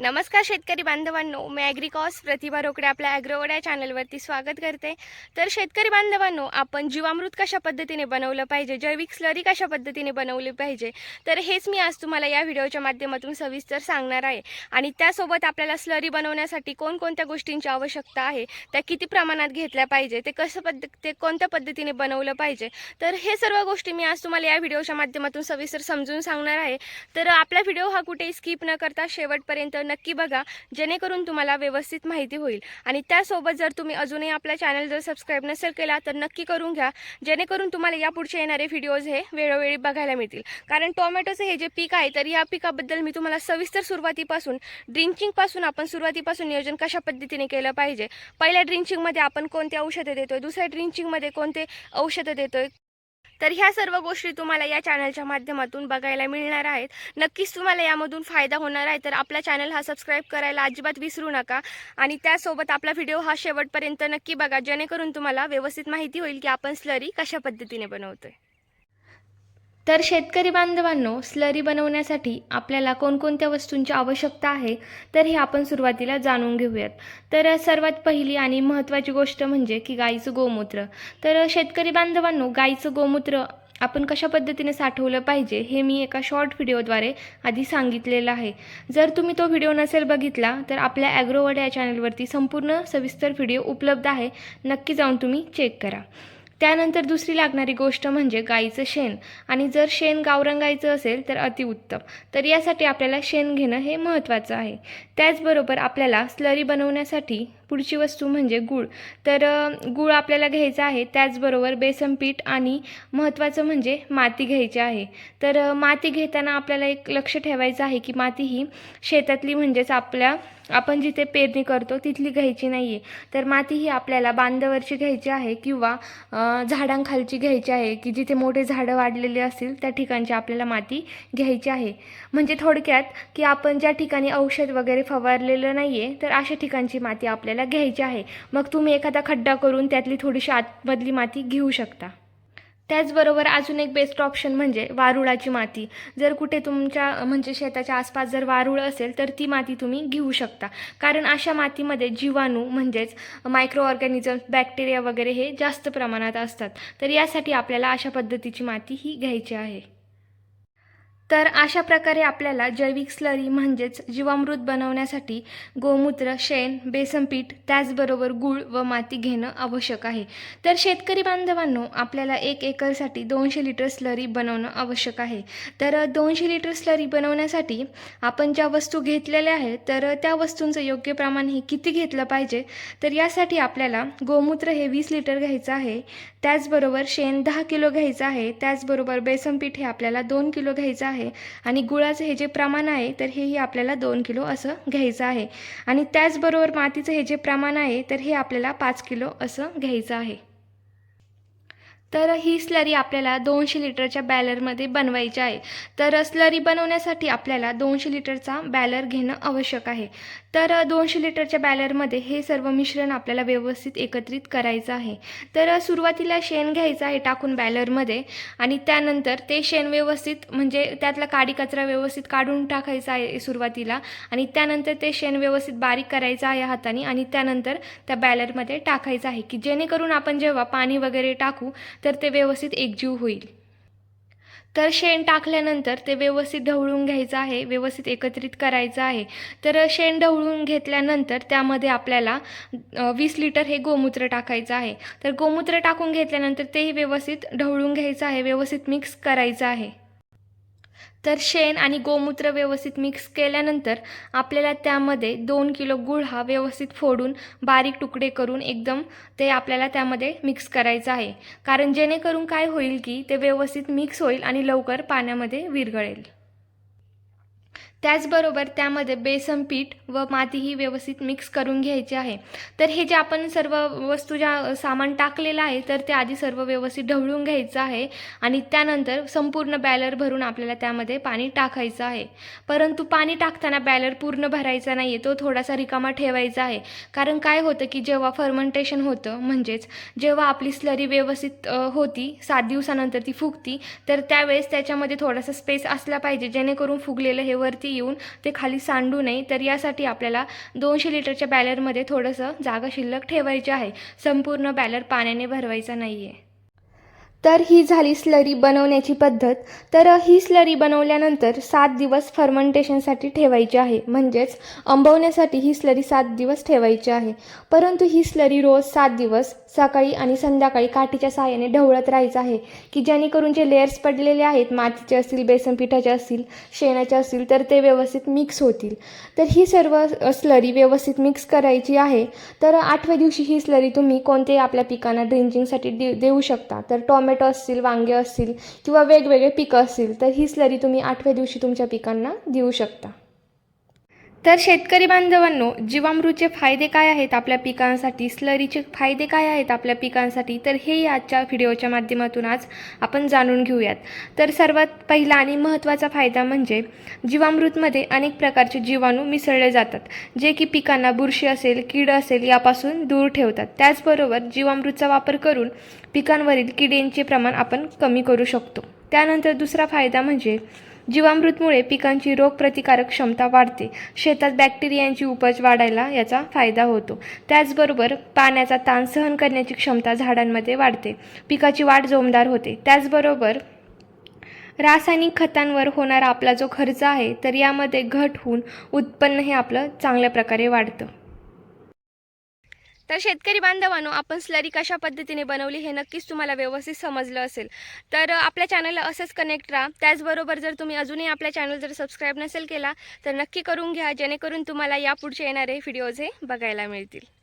नमस्कार शेतकरी बांधवांनो मी ॲग्रिकॉस प्रतिभा रोकडे आपल्या ॲग्रोवड्या चॅनलवरती स्वागत करते. तर शेतकरी बांधवांनो आपण जीवामृत कशा पद्धतीने बनवलं पाहिजे जैविक स्लरी कशा पद्धतीने बनवली पाहिजे तर हेच मी आज तुम्हाला या व्हिडिओच्या माध्यमातून सविस्तर सांगणार आहे. आणि त्यासोबत आपल्याला स्लरी बनवण्यासाठी कोणकोणत्या गोष्टींची आवश्यकता आहे त्या किती प्रमाणात घेतल्या पाहिजे ते कसं पद्ध ते कोणत्या पद्धतीने बनवलं पाहिजे तर हे सर्व गोष्टी मी आज तुम्हाला या व्हिडिओच्या माध्यमातून सविस्तर समजून सांगणार आहे. तर आपला व्हिडिओ हा कुठेही स्किप न करता शेवटपर्यंत नक्की बघा जेणेकरून तुम्हाला व्यवस्थित माहिती होईल. आणि त्यासोबत जर तुम्ही अजूनही आपला चॅनल जर सबस्क्राईब नसेल केला तर नक्की करून घ्या. जेणेकरून तुम्हाला यापुढचे येणारे व्हिडिओज हे वेळोवेळी बघायला मिळतील. कारण टोमॅटोचं हे जे पीक आहे तर या पिकाबद्दल मी तुम्हाला सविस्तर सुरुवातीपासून ड्रिंचिंगपासून आपण सुरुवातीपासून नियोजन कशा पद्धतीने केलं पाहिजे? पहिल्या ड्रिंचिंगमध्ये आपण कोणते औषधं देतोय? दुसऱ्या ड्रिंचिंगमध्ये कोणते औषधं देतोय? तर ह्या सर्व गोष्टी तुम्हाला या चॅनलच्या माध्यमातून बघायला मिळणार आहेत. नक्कीच तुम्हाला यामधून फायदा होणार आहे. तर आपला चॅनल हा सबस्क्राईब करायला अजिबात विसरू नका. आणि त्यासोबत आपला व्हिडिओ हा शेवटपर्यंत नक्की बघा. जेणेकरून तुम्हाला व्यवस्थित माहिती होईल की आपण स्लरी कशा पद्धतीने बनवतोय. तर शेतकरी बांधवांनो स्लरी बनवण्यासाठी आपल्याला कोणकोणत्या वस्तूंची आवश्यकता आहे तर हे आपण सुरुवातीला जाणून घेऊयात. तर सर्वात पहिली आणि महत्त्वाची गोष्ट म्हणजे की गाईचं गोमूत्र. तर शेतकरी बांधवांनो गाईचं गोमूत्र आपण कशा पद्धतीने साठवलं पाहिजे हे मी एका शॉर्ट व्हिडिओद्वारे आधी सांगितलेलं आहे. जर तुम्ही तो व्हिडिओ नसेल बघितला तर आपल्या ॲग्रोवर्ड या चॅनलवरती संपूर्ण सविस्तर व्हिडिओ उपलब्ध आहे. नक्की जाऊन तुम्ही चेक करा. त्यानंतर दुसरी लागणारी गोष्ट म्हणजे गाईचं शेण. आणि जर शेण गावरंगायचं असेल तर अतिउत्तम तर यासाठी आपल्याला शेण घेणं हे महत्त्वाचं आहे. त्याचबरोबर आपल्याला स्लरी बनवण्यासाठी पुढची वस्तू म्हणजे गूळ. तर गूळ आपल्याला घ्यायचा आहे. त्याचबरोबर बेसन पीठ आणि महत्त्वाचं म्हणजे माती घ्यायची आहे. तर माती घेताना आपल्याला एक लक्ष ठेवायचं आहे की माती ही शेतातली म्हणजेच आपल्या आपण जिथे पेरणी करतो तिथली घ्यायची नाही आहे तर माती ही आपल्याला बांधावरची घ्यायची आहे किंवा झाडांखालची घ्यायची आहे की जिथे मोठे झाडं वाढलेले असतील त्या ठिकाणची आपल्याला माती घ्यायची आहे. म्हणजे थोडक्यात की आपण ज्या ठिकाणी औषध वगैरे फवारलेलं नाही आहे तर अशा ठिकाणची माती आपल्याला घ्यायची आहे. मग तुम्ही एखादा खड्डा करून त्यातली थोडीशी आतमधली माती घेऊ शकता. त्याचबरोबर अजून एक बेस्ट ऑप्शन म्हणजे वारुळाची माती. जर कुठे तुमच्या म्हणजे शेताच्या आसपास जर वारुळ असेल तर ती माती तुम्ही घेऊ शकता. कारण अशा मातीमध्ये जीवाणू म्हणजेच मायक्रो ऑर्गॅनिझम्स बॅक्टेरिया वगैरे हे जास्त प्रमाणात असतात. तर यासाठी आपल्याला अशा पद्धतीची माती ही घ्यायची आहे. तर अशा प्रकारे आपल्याला जैविक स्लरी म्हणजेच जीवामृत बनवण्यासाठी गोमूत्र शेण बेसनपीठ त्याचबरोबर गूळ व माती घेणं आवश्यक आहे. तर शेतकरी बांधवांनो आपल्याला एक एकरसाठी दोनशे लिटर स्लरी बनवणं आवश्यक आहे. तर दोनशे लिटर स्लरी बनवण्यासाठी आपण ज्या वस्तू घेतलेल्या आहेत तर त्या वस्तूंचं योग्य प्रमाण हे किती घेतलं पाहिजे? तर यासाठी आपल्याला गोमूत्र हे वीस लिटर घ्यायचं आहे त्याचबरोबर शेण दहा किलो घ्यायचं आहे त्याचबरोबर बेसनपीठ हे आपल्याला दोन किलो घ्यायचं आहे. आणि गुळाचं हे जे प्रमाण आहे तर हेही आपल्याला दोन किलो असं घ्यायचं आहे. आणि त्याचबरोबर मातीचं हे जे प्रमाण आहे तर हे आपल्याला पाच किलो असं घ्यायचं आहे. तर ही स्लरी आपल्याला दोनशे लिटरच्या बॅलरमध्ये बनवायची आहे. तर स्लरी बनवण्यासाठी आपल्याला दोनशे लिटरचा बॅलर घेणं आवश्यक आहे. तर दोनशे लिटरच्या बॅलरमध्ये हे सर्व मिश्रण आपल्याला व्यवस्थित एकत्रित करायचं आहे. तर सुरुवातीला शेण घ्यायचं आहे टाकून बॅलरमध्ये आणि त्यानंतर ते शेण व्यवस्थित म्हणजे त्यातला काडी कचरा व्यवस्थित काढून टाकायचा आहे सुरुवातीला आणि त्यानंतर ते शेण व्यवस्थित बारीक करायचं आहे हाताने आणि त्यानंतर त्या बॅलरमध्ये टाकायचं आहे की जेणेकरून आपण जेव्हा पाणी वगैरे टाकू तर ते व्यवस्थित एकजीव होईल. तर शेण टाकल्यानंतर ते व्यवस्थित ढवळून घ्यायचं आहे व्यवस्थित एकत्रित करायचं आहे. तर शेण ढवळून घेतल्यानंतर त्यामध्ये आपल्याला वीस लिटर हे गोमूत्र टाकायचं आहे. तर गोमूत्र टाकून घेतल्यानंतर तेही व्यवस्थित ढवळून घ्यायचं आहे व्यवस्थित मिक्स करायचं आहे. तर शेण आणि गोमूत्र व्यवस्थित मिक्स केल्यानंतर आपल्याला त्यामध्ये दोन किलो गुळ हा व्यवस्थित फोडून बारीक तुकडे करून एकदम ते आपल्याला त्यामध्ये मिक्स करायचं आहे. कारण जेणेकरून काय होईल की ते व्यवस्थित मिक्स होईल आणि लवकर पाण्यामध्ये विरघळेल. त्याचबरोबर त्यामध्ये बेसन पीठ व माती ही व्यवस्थित मिक्स करून घ्यायची आहे. तर हे जे आपण सर्व वस्तू ज्या सामान टाकलेलं आहे तर ते आधी सर्व व्यवस्थित ढवळून घ्यायचं आहे आणि त्यानंतर संपूर्ण बॅलर भरून आपल्याला त्यामध्ये पाणी टाकायचं आहे. परंतु पाणी टाकताना बॅलर पूर्ण भरायचा नाही आहे तो थोडासा रिकामा ठेवायचा आहे. कारण काय होतं की जेव्हा फर्मेंटेशन होतं म्हणजेच जेव्हा आपली स्लरी व्यवस्थित होती सात दिवसानंतर ती फुगती तर त्यावेळेस त्याच्यामध्ये थोडासा स्पेस असला पाहिजे जेणेकरून फुगलेलं हे वरती वरती येऊन ते खाली सांडू नये तर यासाठी आपल्याला दोनशे लिटरच्या बॅलरमध्ये थोडंसं जागा शिल्लक ठेवायची आहे. संपूर्ण बॅलर पाण्याने भरवायचा नाही आहे तर ही झाली स्लरी बनवण्याची पद्धत. तर ही स्लरी बनवल्यानंतर सात दिवस फर्मंटेशनसाठी ठेवायची आहे. म्हणजेच अंबवण्यासाठी ही स्लरी सात दिवस ठेवायची आहे. परंतु ही स्लरी रोज सात दिवस सकाळी आणि संध्याकाळी काठीच्या सहाय्याने ढवळत राहायचं आहे. की जेणेकरून जे लेअर्स पडलेले आहेत मातीचे असतील बेसन पिठाचे असतील शेणाचे असतील तर ते व्यवस्थित मिक्स होतील. तर ही सर्व स्लरी व्यवस्थित मिक्स करायची आहे. तर आठव्या दिवशी ही स्लरी तुम्ही कोणत्याही आपल्या पिकांना ड्रिंचिंगसाठी दे देऊ शकता. तर टोमॅटो असतील वांगे असतील किंवा वेगवेगळे पिकं असतील तर ही स्लरी तुम्ही आठव्या दिवशी तुमच्या पिकांना देऊ शकता. तर शेतकरी बांधवांनो जीवामृतचे फायदे काय आहेत आपल्या पिकांसाठी? स्लरीचे फायदे काय आहेत आपल्या पिकांसाठी? तर हे आजच्या व्हिडिओच्या माध्यमातून आज आपण जाणून घेऊयात. तर सर्वात पहिला आणि महत्त्वाचा फायदा म्हणजे जीवामृतमध्ये अनेक प्रकारचे जीवाणू मिसळले जातात जे की पिकांना बुरशी असेल कीड असेल यापासून दूर ठेवतात. त्याचबरोबर जीवामृतचा वापर करून पिकांवरील किडींचे प्रमाण आपण कमी करू शकतो. त्यानंतर दुसरा फायदा म्हणजे जीवामृतमुळे पिकांची रोगप्रतिकारक क्षमता वाढते. शेतात बॅक्टेरियांची उपज वाढायला याचा फायदा होतो. त्याचबरोबर पाण्याचा ताण सहन करण्याची क्षमता झाडांमध्ये वाढते. पिकाची वाढ जोमदार होते. त्याचबरोबर रासायनिक खतांवर होणारा आपला जो खर्च आहे तर यामध्ये घट होऊन उत्पन्न हे आपलं चांगल्या प्रकारे वाढतं. तर शेतकरी बांधवांनो आपण स्लरी कशा पद्धतीने बनवली हे नक्कीच तुम्हाला व्यवस्थित समजलं असेल. तर आपल्या चॅनलला असंच कनेक्ट राहा. त्याचबरोबर जर तुम्ही अजूनही आपल्या चॅनल जर सबस्क्राईब नसेल केला तर नक्की करून घ्या जेणेकरून तुम्हाला यापुढचे येणारे व्हिडिओज हे बघायला मिळतील.